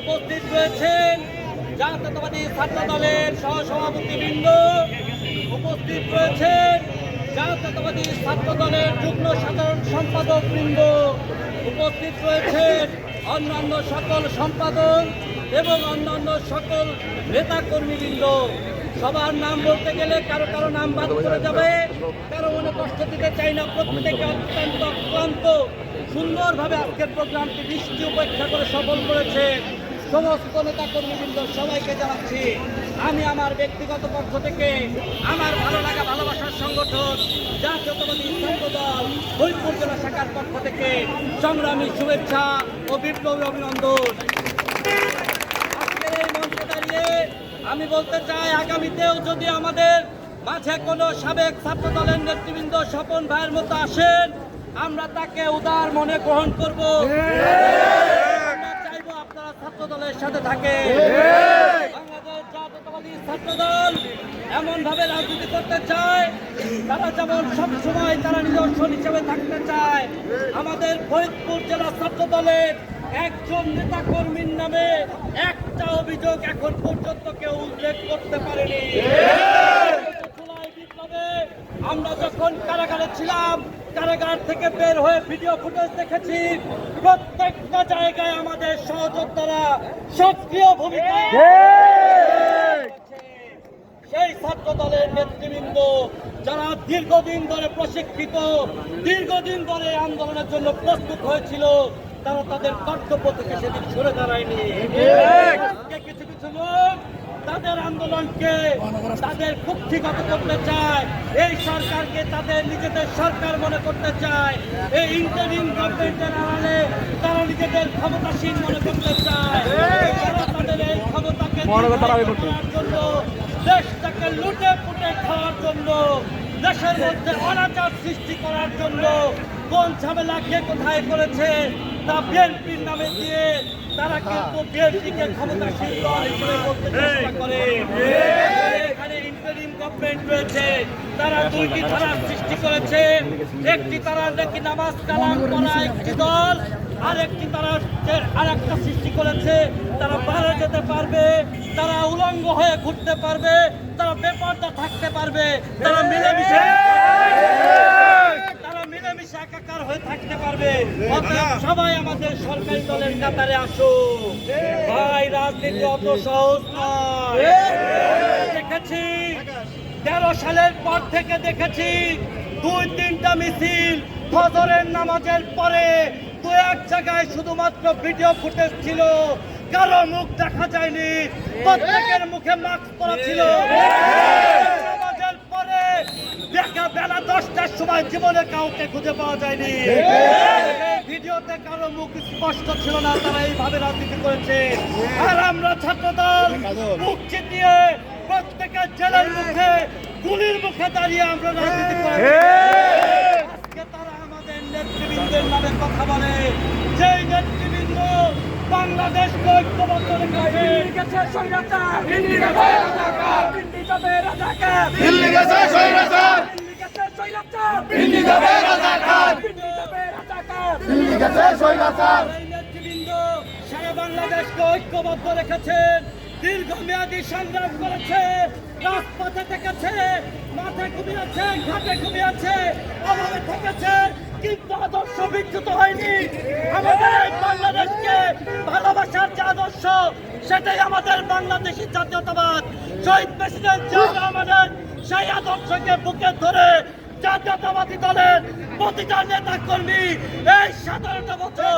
উপস্থিত রয়েছেন জাতীয়তাবাদী ছাত্র দলের সহসভাপতিবৃন্দ। উপস্থিত রয়েছেন জাতীয়তাবাদী ছাত্র দলের যুগ্ম সাধারণ সম্পাদক বৃন্দ উপস্থিত রয়েছেন অন্যান্য সকল সম্পাদক এবং অন্যান্য সকল নেতাকর্মীবৃন্দ। সবার নাম বলতে গেলে কারও কারও নাম বাদ করে যাবে। কারও মনে কষ্ট দিতে চাই না। প্রত্যেকে অত্যন্ত অক্লান্ত সুন্দরভাবে আজকের প্রোগ্রামটি বৃষ্টি উপেক্ষা করে সফল করেছে। সমস্ত নেতা কর্মীবৃন্দ সবাইকে জানাচ্ছি, আমি আমার ব্যক্তিগত পক্ষ থেকে আমার ভালো লাগা ভালোবাসার সংগঠন জাতীয়তাবাদী ছাত্র দল হরিপুর জেলা শাখার পক্ষ থেকে সংগ্রামী শুভেচ্ছা ও বিপ্লবী অভিনন্দন। আমি বলতে চাই, আগামীতেও যদি আমাদের মাঝে কোনো সাবেক ছাত্র দলের নেতৃবৃন্দ স্বপন ভাইয়ের মতো আসেন, আমরা তাকে উদার মনে গ্রহণ করব আমরা চাইব আপনারা ছাত্র দলের সাথে থাকে। এমন ভাবে রাজনীতি করতে চায়, তারা যেমন সবসময় তারা নিদর্শন হিসেবে থাকতে চায়। আমাদের ফরিদপুর জেলা ছাত্র দলের একজন নেতা কর্মীর নামে একটা অভিযোগ এখন পর্যন্ত কেউ উল্লেখ করতে পারেনি। আমরা যখন কারাগারে ছিলাম, কারাগার থেকে বের হয়ে ভিডিও ফুটেজ দেখেছি প্রত্যেকটা জায়গায় আমাদের সহযোদ্ধারা সক্রিয় ভূমিকা সেই ছাত্র দলের নেতৃবৃন্দ যারা দীর্ঘদিন ধরে প্রশিক্ষিত দীর্ঘদিন ধরে আন্দোলনের জন্য প্রস্তুত হয়েছিল তারা তাদের কর্তব্য থেকে সেদিন সরে দাঁড়ায়নি। কিছু কিছু লোক তাদের আন্দোলনকে তাদের কুক্ষিগত করতে চায় এই সরকারকে তাদের নিজেদের সরকার মনে করতে চায় এই ইন্টারিম গভর্নমেন্টের আড়ালে তারা নিজেদের ক্ষমতাসীন মনে করতে চায়। তাদের এই ক্ষমতাকে জন্য দেশটাকে লুটে পুটে খাওয়ার জন্য দেশের মধ্যে অনাচার সৃষ্টি করার জন্য কোন ঝামেলা কে কোথায় করেছে তা বিএনপির নামে দিয়ে তারা কিন্তু বিএনপিকে ক্ষমতাসীন দল হিসেবে বলতে চেষ্টা করে। এখানে ইন্টারিম গভর্নমেন্ট রয়েছে, তারা দুইটি ধারার সৃষ্টি করেছে। একটি তারা নাকি নামাজ কালাম করা একটি দল আর তারা আর সৃষ্টি করেছে, তারা বাইরে যেতে পারবে, তারা উলঙ্গ হয়ে ঘুরতে পারবে, তারা বেপর্দা থাকতে পারবে, তারা মিলেমিশে তারা মিলেমিশে একাকার হয়ে থাকতে পারবে অতএব সবাই আমাদের সরকারি দলের কাতারে আসো ভাই, রাজনীতি অত সহজ দেখেছি, তেরো সালের পর থেকে দেখেছি, দুই, তিনটা মিছিল ফজরের নামাজের পরে দু এক জায়গায় শুধুমাত্র ভিডিও ফুটেজ ছিল। কারও মুখ দেখা যায়নি, প্রত্যেকের মুখে মাস্ক পরা ছিল নামাজের পরে দেখা বেলা দশটার সময় জীবনে কাউকে খুঁজে পাওয়া যায়নি। ভিডিওতে কারও মুখ স্পষ্ট ছিল না তারা এইভাবে রাজনীতি করেছে। আর আমরা ছাত্র দল মুখ চিতিয়ে প্রত্যেকের জেলার মুখে গুলির মুখে দাঁড়িয়ে আমরা রাজনীতি করি। আজকে তারা আমাদের নেতৃবৃন্দের নামে কথা বলে। যেই নেতৃবৃন্দ বাংলাদেশ ঐক্যবদ্ধ রেখেছে দিল্লি রাজাকার রাজাকার দিল্লি গেছে স্বৈরাচার দিল্লি যাবে রাজাকার দিল্লি যাবে রাজাকার দিল্লি গেছে স্বৈরাচার নেতৃবৃন্দ সারা বাংলাদেশকে ঐক্যবদ্ধ রেখেছেন দীর্ঘমেয়াদী সংগ্রাম করেছে রাজপথে থেকেছে মাঠে ঘুমিয়েছে ঘাটে ঘুমিয়েছে অভাবে থেকেছে কিন্তু আদর্শ বিচ্যুত হয়নি। আমাদের বাংলাদেশকে ভালোবাসার যে আদর্শ সেটাই আমাদের বাংলাদেশি জাতীয়তাবাদ। শহীদ প্রেসিডেন্ট জিয়া রহমানের সেই আদর্শকে বুকে ধরে জাতীয়তাবাদী দলের প্রতিটা নেতা কর্মী এই সাধারণটা বছর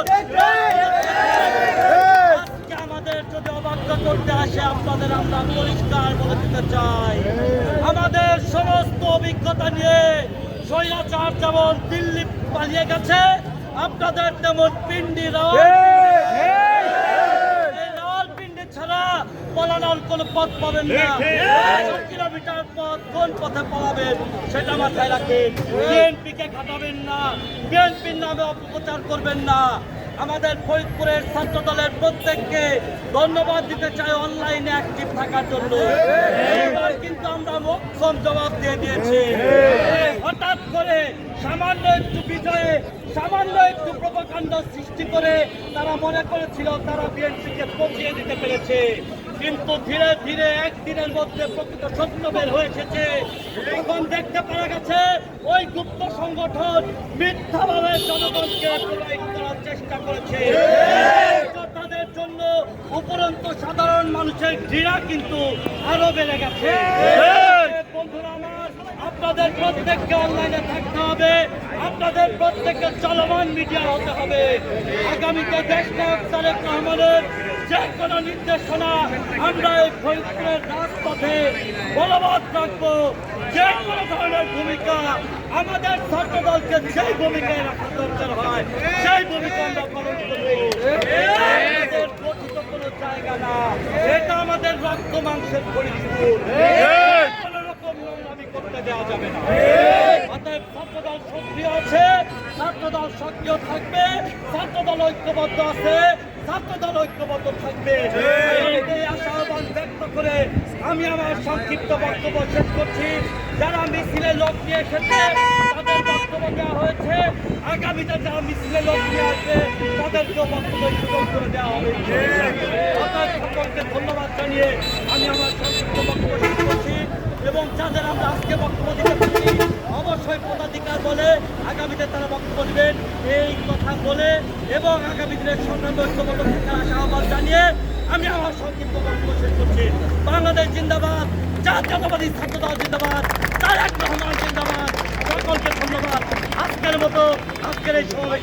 আমাদের যদি অবাধ্য করতে আসে আপনাদের আমরা পরিষ্কার বলে দিতে চাই। আমাদের সমস্ত অভিজ্ঞতা নিয়ে স্বৈরাচার যেমন দিল্লি পালিয়ে গেছে আপনাদের তেমন পিন্ডি রাওয়াল পালানোর কোনো পথ পাবেন না। কিলোমিটার পথ কোন পথে পালাবেন সেটা মাথায় রাখেন। বিএনপিকে খাটাবেন না। বিএনপির নামে অপপ্রচার করবেন না। আমাদের ফরিদপুরের ছাত্র দলের প্রত্যেককে ধন্যবাদ দিতে চাই অনলাইনে অ্যাক্টিভ থাকার জন্য। এবার কিন্তু আমরা মোক্ষম জবাব দিয়ে দিয়েছি। হঠাৎ করে সামান্য একটু বিজয়ে সামান্য একটু প্রকাণ্ড সৃষ্টি করে তারা মনে করেছিল তারা বিএনপিকে পচিয়ে দিতে পেরেছে। কিন্তু ধীরে ধীরে একদিনের মধ্যে প্রকৃত সত্য বের হয়ে এসেছে। তখন দেখতে পারা গেছে, ওই গুপ্ত সংগঠন মিথ্যাভাবে জনগণকে করার চেষ্টা করেছে। তাদের জন্য উপরন্ত সাধারণ মানুষের ঘৃণা কিন্তু আরও বেড়ে গেছে। আপনাদের প্রত্যেককে অনলাইনে থাকতে হবে, আপনাদের প্রত্যেককে চলমান মিডিয়া হতে হবে। আগামীতে দেশ নায়ক তারেক রহমানের যে কোনো নির্দেশনা আমরা এই ফরিদপুরের রাজপথে বলবৎ রাখব। যে কোনো ধরনের ভূমিকা আমাদের ছাত্র দলকে যেই ভূমিকায় রাখা দরকার হয়, সেই ভূমিকা আমরা পালন করব। কোনো জায়গা না। এটা আমাদের রক্ত মাংসের ফরিদপুর কোনো রকম করতে দেওয়া যাবে না। অতএব ছাত্রদল সক্রিয় আছে, ছাত্রদল সক্রিয় থাকবে, ছাত্রদল ঐক্যবদ্ধ আছে। ছাত্রদল ঐক্যবদ্ধ থাকবে। এই আশা আহ্বান ব্যক্ত করে আমি আমার সংক্ষিপ্ত বক্তব্য শেষ করছি। যারা মিছিলে লোক নিয়ে এসেছে তাদের বক্তব্য দেওয়া হয়েছে। আগামীতে যারা মিছিলে লোক নিয়ে আসবে তাদেরকেও বক্তব্য সুযোগ করে দেওয়া হবে। অতএব সকলকে ধন্যবাদ জানিয়ে আমি আমার সংক্ষিপ্ত বক্তব্য শেষ করছি। এবং যাদের আমরা আজকে বক্তব্য দিতে পারি অবশ্যই পদাধিকার বলে আগামীতে তারা বক্তব্য দেবেন। এই কথা বলে এবং আগামী দিনের সংগ্রামে ঐক্যবদ্ধ থাকার আশা আহ্বান জানিয়ে আমি আমার সংক্ষিপ্ত বক্তব্য শেষ করছি। বাংলাদেশ জিন্দাবাদ জাতীয়তাবাদী ছাত্র দল জিন্দাবাদ তারেক রহমান জিন্দাবাদ। সকলকে ধন্যবাদ। আজকের মতো আজকের এই সমাবেশ